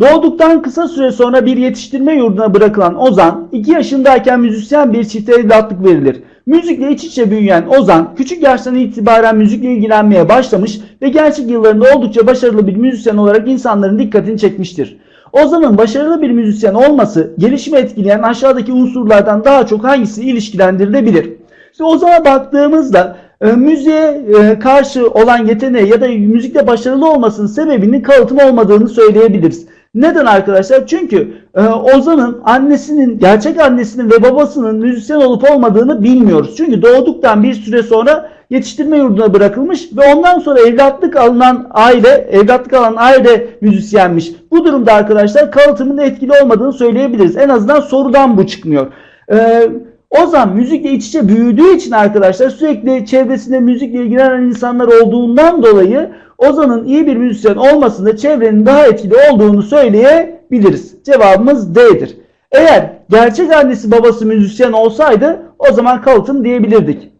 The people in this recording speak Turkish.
Doğduktan kısa süre sonra bir yetiştirme yurduna bırakılan Ozan, 2 yaşındayken müzisyen bir çifte evlatlık verilir. Müzikle iç içe büyüyen Ozan, küçük yaştan itibaren müzikle ilgilenmeye başlamış ve gençlik yıllarında oldukça başarılı bir müzisyen olarak insanların dikkatini çekmiştir. Ozan'ın başarılı bir müzisyen olması, gelişimi etkileyen aşağıdaki unsurlardan daha çok hangisi ilişkilendirilebilir? İşte Ozan'a baktığımızda e, müziğe e, karşı olan yeteneği ya da müzikte başarılı olmasının sebebinin kalıtım olmadığını söyleyebiliriz. Neden arkadaşlar? Çünkü e, Ozan'ın annesinin, gerçek annesinin ve babasının müzisyen olup olmadığını bilmiyoruz. Çünkü doğduktan bir süre sonra yetiştirme yurduna bırakılmış ve ondan sonra evlatlık alınan aile, evlatlık alan aile müzisyenmiş. Bu durumda arkadaşlar kalıtımın etkili olmadığını söyleyebiliriz. En azından sorudan bu çıkmıyor. Ee, Ozan müzikle iç içe büyüdüğü için arkadaşlar sürekli çevresinde müzikle ilgilenen insanlar olduğundan dolayı Ozan'ın iyi bir müzisyen olmasında çevrenin daha etkili olduğunu söyleyebiliriz. Cevabımız D'dir. Eğer gerçek annesi babası müzisyen olsaydı o zaman kalıtım diyebilirdik.